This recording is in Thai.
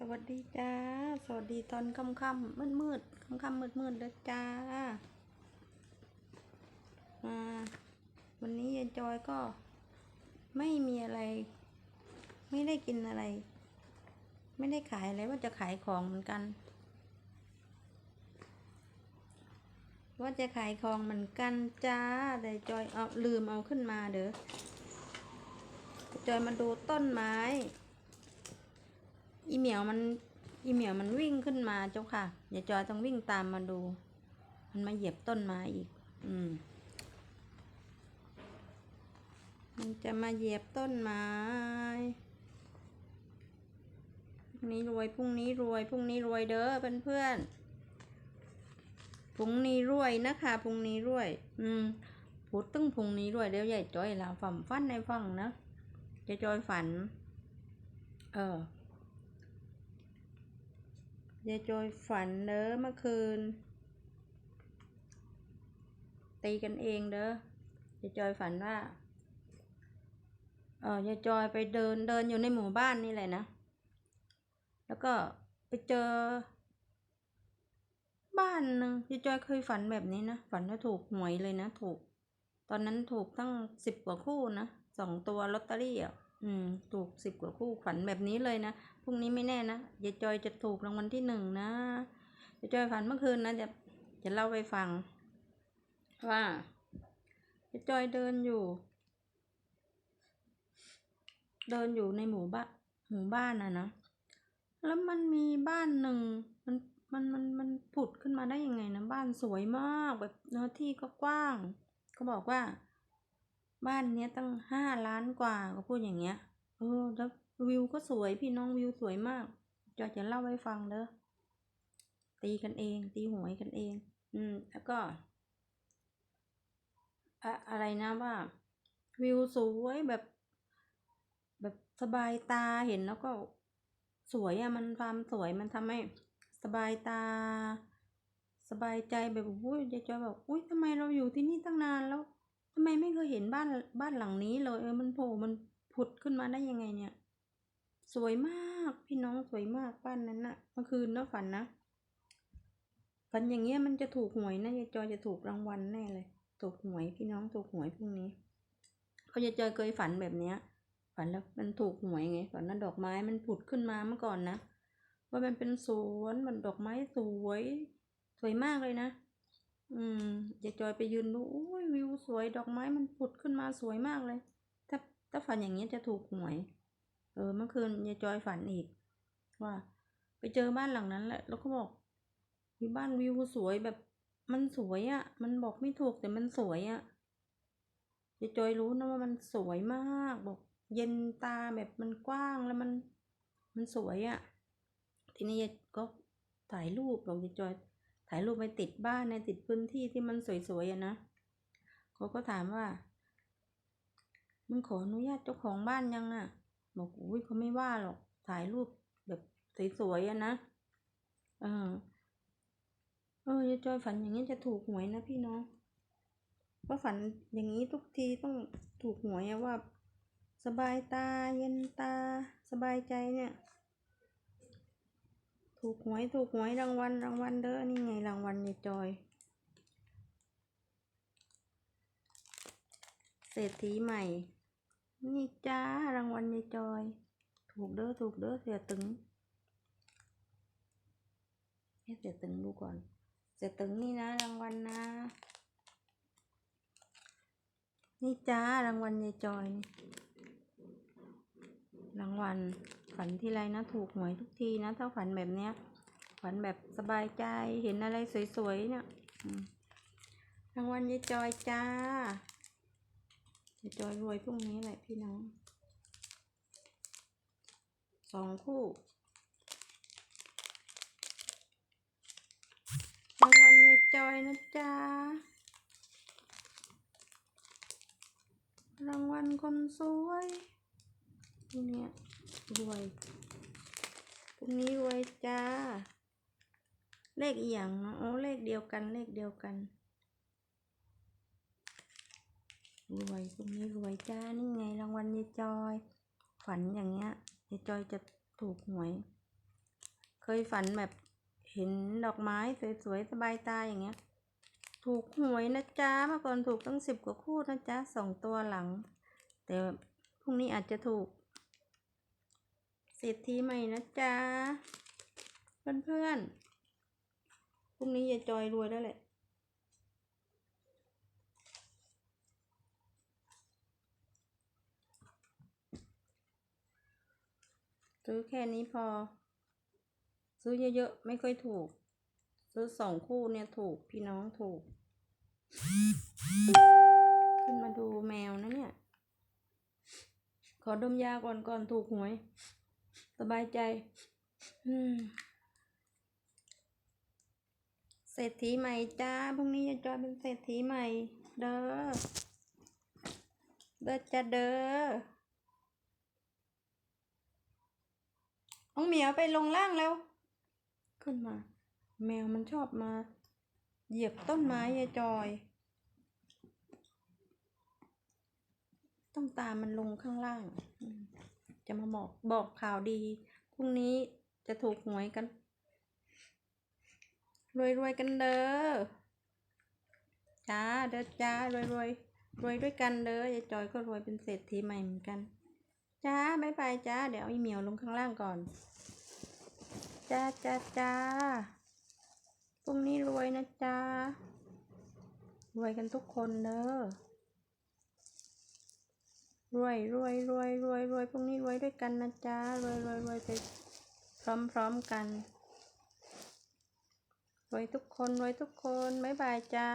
สวัสดีจ้า สวัสดีตอนค่ำค่ำมืดมืดค่ำค่ำมืดมืดๆเลยจ้า มาวันนี้ยายจอยก็ไม่มีอะไร ไม่ได้กินอะไร ไม่ได้ขายอะไรว่าจะขายของเหมือนกัน ว่าจะขายของเหมือนกันจ้า แต่จอยเอาลืมเอาขึ้นมาเด้อจอยมาดูต้นไม้ อีเหมียวมันอีเหมียวมันวิ่งขึ้นมาเจ้าค่ะยายจอยต้องวิ่งตามมาดู มันมาเหยียบต้นไม้อีก อืม มันจะมาเหยียบต้นไม้พรุ่งนี้รวยพรุ่งนี้รวยพรุ่งนี้รวยเด้อเพื่อนๆพรุ่งนี้รวยนะคะพรุ่งนี้รวย อืมพูดตึ้งพรุ่งนี้รวยเดี๋ยวยายจอยลาฝันฟันในฟังนะยายจอยฝัน เออ ยายจอยฝันเด้อเมื่อคืน ตีกันเองเด้อยายจอยฝันว่า เออยายจอยไปเดินเดินอยู่ในหมู่บ้านนี่แหละนะ แล้วก็ไปเจอ บ้านหนึ่งยายจอยเคยฝันแบบนี้นะ ฝันว่าถูกหวยเลยนะ ถูก ตอนนั้นถูกตั้งสิบกว่าคู่นะสองตัวลอตเตอรี่อะ อืม ถูกสิบกว่าคู่ฝันแบบนี้เลยนะพรุ่งนี้ไม่แน่นะยายจอยจะถูกรางวัลที่หนึ่งนะยายจอยฝันเมื่อคืนนะจะจะเล่าไปฟัง ว่ายายจอยเดินอยู่ เดินอยู่ในหมู่บ้านหมู่บ้านนะนะแล้วมันมีบ้านหนึ่งมันมันมันมันผุดขึ้นมาได้ยังไงนะบ้านสวยมากแบบเนื้อที่ก็กว้างเขาบอกว่า บ้านเนี้ยตั้งห้าล้านกว่าก็พูดอย่างเงี้ยเออแล้ววิวก็สวยพี่น้องวิวสวยมากจอยจะเล่าให้ฟังเด้อตีกันเอง ตีหวยกันเอง อืม แล้วก็อะอะไรนะว่า วิวสวยแบบ แบบสบายตาเห็นแล้วก็สวยอะมันความสวยมันทำให้สบายตา สบายใจแบบอุ้ยยายจอยแบบอุ้ยทำไมเราอยู่ที่นี่ตั้งนานแล้ว ทำไมไม่เคยเห็นบ้านบ้านหลังนี้เลย เออมันโผล่มันผุดขึ้นมาได้ยังไงเนี่ย สวยมากพี่น้องสวยมากบ้านนั้นน่ะ เมื่อคืนเนาะฝันนะฝันอย่างเงี้ยมันจะถูกหวยนะยายจอยจะถูกรางวัลแน่เลย ถูกหวยพี่น้องถูกหวยพรุ่งนี้เพราะยายจอยเคยฝันแบบเนี้ย ฝันแล้วมันถูกหวยไงฝันนั้นดอกไม้มันผุดขึ้นมาเมื่อก่อนนะว่ามันเป็นสวนมันดอกไม้สวย สวยมากเลยนะ อืมยายจอยไปยืนดูโอ้ยวิวสวยดอกไม้มันผุดขึ้นมาสวยมากเลย ถ้าถ้าฝันอย่างนี้ยจะถูกหวย เออเมื่อคืนยายจอยฝันอีก ว่า ไปเจอบ้านหลังนั้นแหละ แล้วก็บอกมีบ้านวิวสวยแบบมันสวยอะ่ะ มันบอกไม่ถูกแต่มันสวยอะ่ะยายจอยรู้นะว่ามันสวยมากบอก เย็นตาแบบมันกว้างแล้วมัน มันสวยอะ่ะ ทีนี้ยายก็ถ่ายรูปบอกยายจอย ถ่ายรูปไปติดบ้านในติดพื้นที่ที่มันสวยๆอะนะเขาก็ถามว่า มึงขออนุญาตเจ้าของบ้านยังอะ บอกอุ้ยเขาไม่ว่าหรอก ถ่ายรูปแบบสวยๆอะนะเออเออยายจอยฝันอย่างนี้จะถูกหวยนะพี่น้องเพราะฝันอย่างนี้ทุกทีต้องถูกหวยอะว่า สบายตาเย็นตาสบายใจเนี่ย ถูกหวยถูกหวยรางวัลรางวัลเด้อนี่ไงรางวัลยายจอย เศรษฐีใหม่ นี่จ้ารางวัลยายจอย ถูกเด้อถูกเด้อเสียตึงให้เสียตึงดูก่อน เสียตึงนี่นะรางวัลนะ นี่จ้ารางวัลยายจอยนี่รางวัล ฝันทีไรนะถูกหวยทุกทีนะถ้าฝันแบบเนี้ย ฝันแบบสบายใจเห็นอะไรสวยๆเนี่ยรางวัลยายจอยจ้ายายจอยรวยพรุ่งนี้แหละพี่น้องสองคู่รางวัลยายจอยนะจ๊ะรางวัลคนสวยเนี้ย รวยพรุ่งนี้รวยจ้า เลขอีหยังเนาะโอ้เลขเดียวกัน เลขเดียวกัน รวยพรุ่งนี้รวยจ้า นี่ไงรางวัลยายจอย ฝันอย่างเงี้ยยายจอยจะถูกหวย เคยฝันแบบเห็นดอกไม้สวยๆสบายตาอย่างเงี้ย ถูกหวยนะจ๊ะเมื่อก่อนถูกตั้งสิบกว่าคู่นะจ๊ะสองตัวหลัง แต่พรุ่งนี้อาจจะถูก เศรษฐีใหม่นะจ๊ะ เพื่อนๆพรุ่งนี้ยาจอยรวยแล้วแหละซื้อแค่นี้พอ ซื้อเยอะๆ ไม่ค่อยถูก ซื้อสองคู่เนี่ยถูกพี่น้องถูก ขึ้นมาดูแมวนะเนี่ย ขอดมยาก่อนก่อนถูกหวย สบายใจอืมเศรษฐีใหม่จ้าพรุ่งนี้จะจอยเป็นเศรษฐีใหม่ เด้อเด้อจะเด้อน้องเหมียวไปลงล่างแล้ว ขึ้นมา แมวมันชอบมา เหยียบต้นไม้ยายจอยต้องตามมันลงข้างล่างอืม จะมาบอกบอกข่าวดีพรุ่งนี้จะถูกหวยกัน รวยรวยๆกันเด้อจ้าเด้อจ้ารวยรวยรวยด้วยกันเด้อยายจอยก็รวยเป็นเศรษฐีใหม่เหมือนกันจ้าบ๊ายบายจ้าเดี๋ยวอีเหมียวลงข้างล่างก่อนจ้าจ้าจ้าพรุ่งนี้รวยนะจ้ารวยกันทุกคนเด้อ รวยรวยรวยรวยรวยพวกนี้รวยด้วยกันนะจ๊ะรวยรวยรวยไปพร้อมๆกันรวยทุกคนรวยทุกคนบ๊ายบายจ้า